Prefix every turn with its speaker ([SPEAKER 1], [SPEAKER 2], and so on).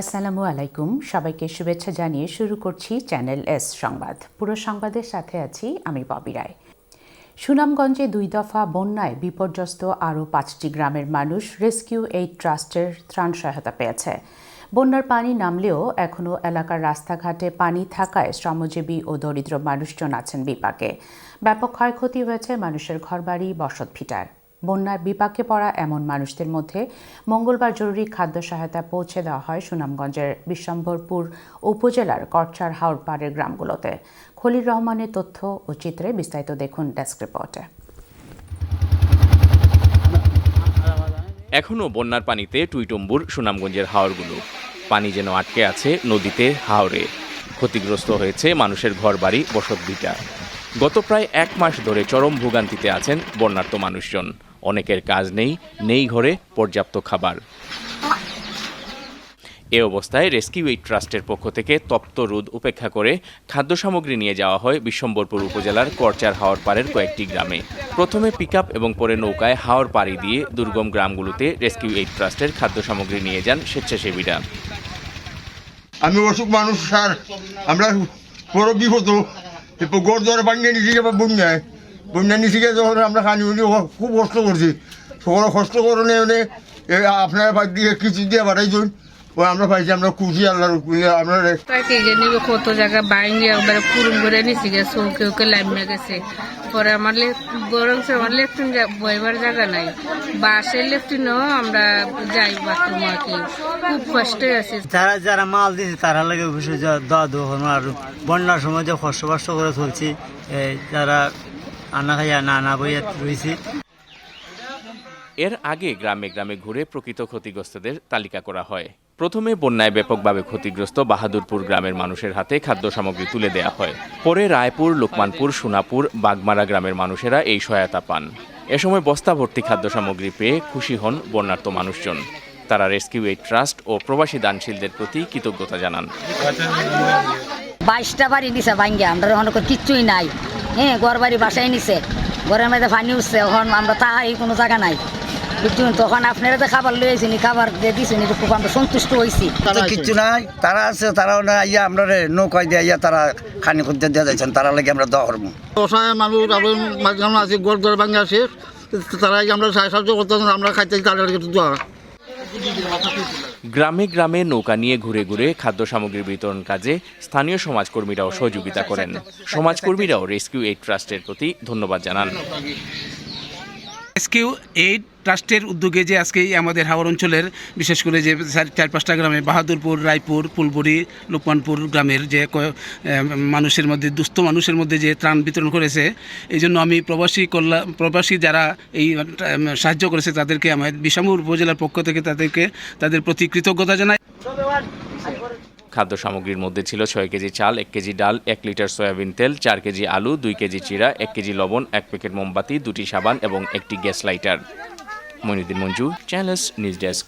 [SPEAKER 1] আসসালামু আলাইকুম। সবাইকে শুভেচ্ছা জানিয়ে শুরু করছি চ্যানেল এস সংবাদ। পুরো সংবাদের সাথে আছি আমি ববি রায়। সুনামগঞ্জে দুই দফা বন্যায় বিপর্যস্ত আরও পাঁচটি গ্রামের মানুষ রেস্কিউ এইড ট্রাস্টের ত্রাণ সহায়তা পেয়েছে। বন্যার পানি নামলেও এখনও এলাকার রাস্তাঘাটে পানি থাকায় শ্রমজীবী ও দরিদ্র মানুষজন আছেন বিপাকে। ব্যাপক ক্ষয়ক্ষতি হয়েছে মানুষের ঘরবাড়ি বসত ভিটার বন্যার বিপাকে পড়া এমন মানুষদের মধ্যে মঙ্গলবার জরুরি খাদ্য সহায়তা পৌঁছে দেওয়া হয় সুনামগঞ্জের বিশ্বম্বরপুর উপজেলার করচার হাওড়পাড়ের গ্রামগুলোতে। খলিল রহমানের তথ্য ও চিত্রে বিস্তারিত দেখুন ডেস্ক রিপোর্টে।
[SPEAKER 2] এখনও বন্যার পানিতে টুইটম্বুর সুনামগঞ্জের হাওরগুলো। পানি যেন আটকে আছে নদীতে, হাওরে। ক্ষতিগ্রস্ত হয়েছে মানুষের ঘরবাড়ি, বসতভিটা। গত প্রায় এক মাস ধরে চরম ভোগান্তিতে আছেন বন্যার্ত মানুষজন। অনেকের কাজ নেই নেই ঘরে পর্যাপ্ত খাবার। এ অবস্থায় রেস্কিউ এইড ট্রাস্টের পক্ষ থেকে তপ্ত রোদ উপেক্ষা করে খাদ্য সামগ্রী নিয়ে যাওয়া হয় বিশ্বম্বরপুর উপজেলার করচার হাওর পাড়ের কয়েকটি গ্রামে। প্রথমে পিক এবং পরে নৌকায় হাওর পাড়ি দিয়ে দুর্গম গ্রামগুলোতে রেস্কিউ এইড ট্রাস্টের খাদ্য সামগ্রী নিয়ে যান স্বেচ্ছাসেবীরা।
[SPEAKER 3] আমি অসুখ মানুষ, স্যার। আমরা বড় বিপদ গড় ধরে ভাঙিয়ে নিচে যাবে বন্যায়। বন্যা নিচে গিয়ে যখন আমরা খানি উনি খুব কষ্ট করছি সকল কষ্ট করণে মানে আপনারা বাদ দিয়ে কিছু দিয়ে বাড়াইছেন ও আমরা পাইছি আমরা খুশি আল্লাহর আমরা
[SPEAKER 4] নিবে কত জায়গা বাইঙ্গে একবারে পুরুম করে নিচে গেছে ওকে ওকে লাইমে গেছে। পরে আমার লে- বরং সে আমার লেফটিন বইবার জায়গা নাই। বাসের লেফটিনও আমরা যাই বাথরুম আর কি। খুব কষ্টে আছি।
[SPEAKER 5] যারা যারা মাল দিচ্ছে তারা লাগে অবশ্যই দোয়া দোয়া হনো আর বন্যার সময় যে কষ্ট কষ্ট করে চলছি এই যারা আনা খাইয়া না না বইয়া রয়েছি।
[SPEAKER 2] এর আগে গ্রামে গ্রামে ঘুরে প্রকৃত ক্ষতিগ্রস্তদের তালিকা করা হয়। প্রথমে বন্যায় ব্যাপকভাবে ক্ষতিগ্রস্ত বাহাদুরপুর গ্রামের মানুষের হাতে খাদ্য সামগ্রী তুলে দেয়া হয়। পরে রায়পুর লোকমানপুর সোনাপুর বাগমারা গ্রামের মানুষেরা এই সহায়তা পান। এ সময় বস্তা ভর্তি খাদ্য সামগ্রী পেয়ে খুশি হন বন্যার্ত মানুষজন। তারা রেস্কিউ এইড ট্রাস্ট ও প্রবাসী দানশীলদের প্রতি কৃতজ্ঞতা জানান।
[SPEAKER 6] বাইশটা বাড়ি দিছে ভাঙ্গে আমরা কিচ্ছুই নাই। হ্যাঁ ঘর বাড়ি বাসায় নিছে। ঘরের মধ্যে পানি উঠছে এখন আমরা তাহাই কোনো জায়গা নাই। বুঝছেন? তখন আপনারা তো খাবার লই আইসিনি খাবার দিয়ে দিছেন একটু খুব আমরা সন্তুষ্ট হয়েছি
[SPEAKER 7] তো কিচ্ছু নাই তারা আছে তারা না ইয়া আমরা নৌকায় দিয়ে ইয়া তারা খানি করতে দিয়ে যাচ্ছেন তারা লাগে আমরা করব।
[SPEAKER 8] অসহায় মানুষ আবার মাঝখানে আছে গোল করে ভাঙে আসে তারা আমরা সাহায্য করতে আমরা খাইতে তাদের কিছু দেওয়া
[SPEAKER 2] গ্রামে গ্রামে নৌকা নিয়ে ঘুরে ঘুরে খাদ্য সামগ্রী বিতরণ কাজে স্থানীয় সমাজকর্মীরাও সহযোগিতা করেন। সমাজকর্মীরাও রেস্কিউ এইড ট্রাস্টের প্রতি ধন্যবাদ জানান।
[SPEAKER 9] রেস্কিউ এইড ট্রাস্টের উদ্যোগে যে আজকে আমাদের হাওড় অঞ্চলের, বিশেষ করে যে চার পাঁচটা গ্রামে, বাহাদুরপুর, রায়পুর, ফুলবড়ি, লোকমানপুর গ্রামের যে মানুষের মধ্যে, দুস্থ মানুষের মধ্যে যে ত্রাণ বিতরণ করেছে, এই জন্য আমি প্রবাসী কল্যাণ প্রবাসী যারা এই সাহায্য করেছে তাদেরকে আমার বিশামুর উপজেলার পক্ষ থেকে তাদেরকে, তাদের প্রতি কৃতজ্ঞতা জানাই।
[SPEAKER 2] খাদ্য সামগ্রীর মধ্যে ছিল ছয় কেজি চাল, এক কেজি ডাল, এক লিটার সয়াবিন তেল, চার কেজি আলু, দুই কেজি চিরা এক কেজি লবণ, এক প্যাকেট মোমবাতি, দুটি সাবান এবং একটি gas lighter. Moniuddin Manju channels news desk.